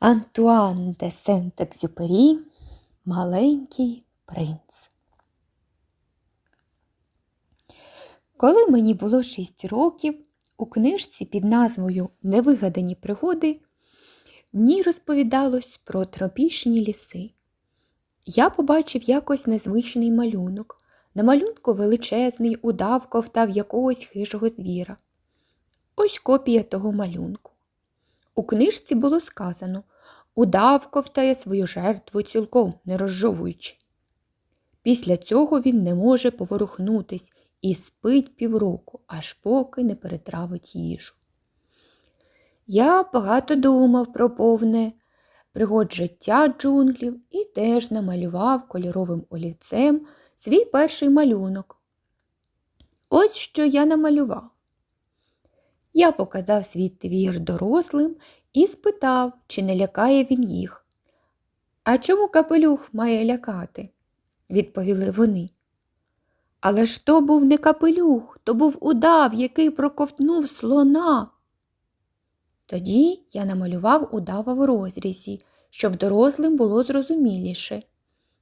Антуан де Сент-Екзюпері Маленький принц. Коли мені було шість років, у книжці під назвою Невигадані пригоди в ній розповідалось про тропічні ліси. Я побачив якось незвичний малюнок. На малюнку величезний удав ковтав якогось хижого звіра. Ось копія того малюнку. У книжці було сказано удав ковтає свою жертву цілком не розжовуючи. Після цього він не може поворухнутись і спить півроку, аж поки не перетравить їжу. Я багато думав про повне пригод життя джунглів і теж намалював кольоровим олівцем свій перший малюнок. Ось що я намалював. Я показав свій твір дорослим і спитав, чи не лякає він їх. А чому капелюх має лякати? відповіли вони. Але ж то був не капелюх, то був удав, який проковтнув слона. Тоді я намалював удава в розрізі, щоб дорослим було зрозуміліше.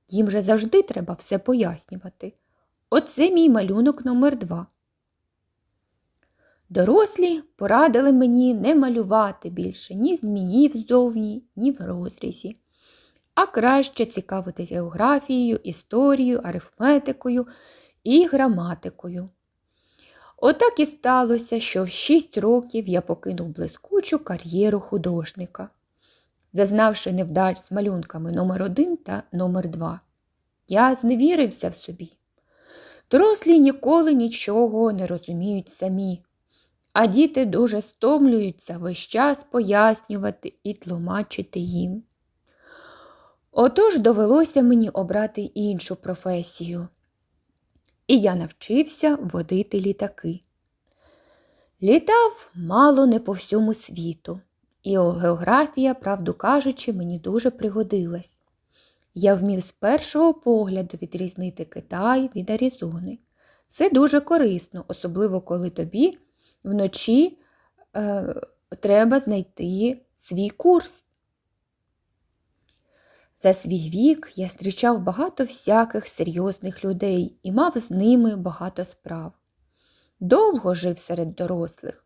Їм же завжди треба все пояснювати. Оце мій малюнок номер два. Дорослі порадили мені не малювати більше ні зміїв ззовні, ні в розрізі, а краще цікавитись географією, історією, арифметикою і граматикою. Отак і сталося, що в шість років я покинув блискучу кар'єру художника, зазнавши невдач з малюнками номер 1 та номер 2 Я зневірився в собі. Дорослі ніколи нічого не розуміють самі, а діти дуже стомлюються весь час пояснювати і тлумачити їм. Отож довелося мені обрати іншу професію і я навчився водити літаки. Літав мало не по всьому світу, і географія, правду кажучи, мені дуже пригодилась. Я вмів з першого погляду відрізнити Китай від Аризони. Це дуже корисно, особливо коли тобі вночі е, треба знайти свій курс. За свій вік я зустрічав багато всяких серйозних людей і мав з ними багато справ. Довго жив серед дорослих,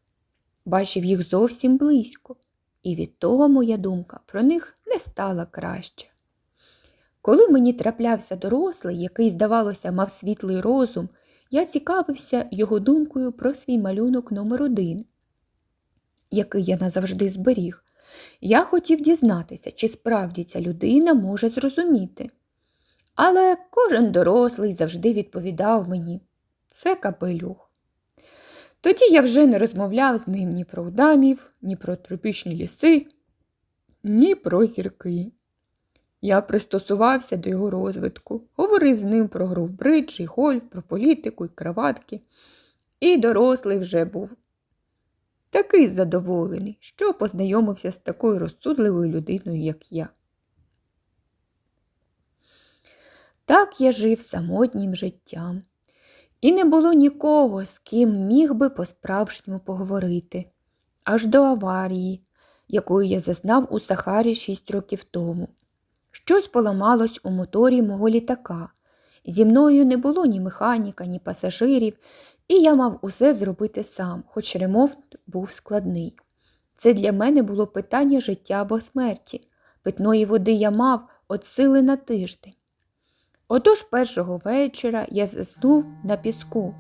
бачив їх зовсім близько, і від того моя думка про них не стала краще. Коли мені траплявся дорослий, який, здавалося, мав світлий розум, я цікавився його думкою про свій малюнок номер один, який я назавжди зберіг. Я хотів дізнатися, чи справді ця людина може зрозуміти. Але кожен дорослий завжди відповідав мені це капелюх. Тоді я вже не розмовляв з ним ні про удамів, ні про тропічні ліси, ні про зірки. Я пристосувався до його розвитку, говорив з ним про гру в бридж і гольф, про політику і краватки. І дорослий вже був такий задоволений, що познайомився з такою розсудливою людиною, як я. Так я жив самотнім життям, і не було нікого, з ким міг би по-справжньому поговорити, аж до аварії, якої я зазнав у Сахарі шість років тому. Щось поламалось у моторі мого літака. Зі мною не було ні механіка, ні пасажирів, і я мав усе зробити сам, хоч ремонт був складний. Це для мене було питання життя або смерті. Питної води я мав от сили на тиждень. Отож першого вечора я заснув на піску,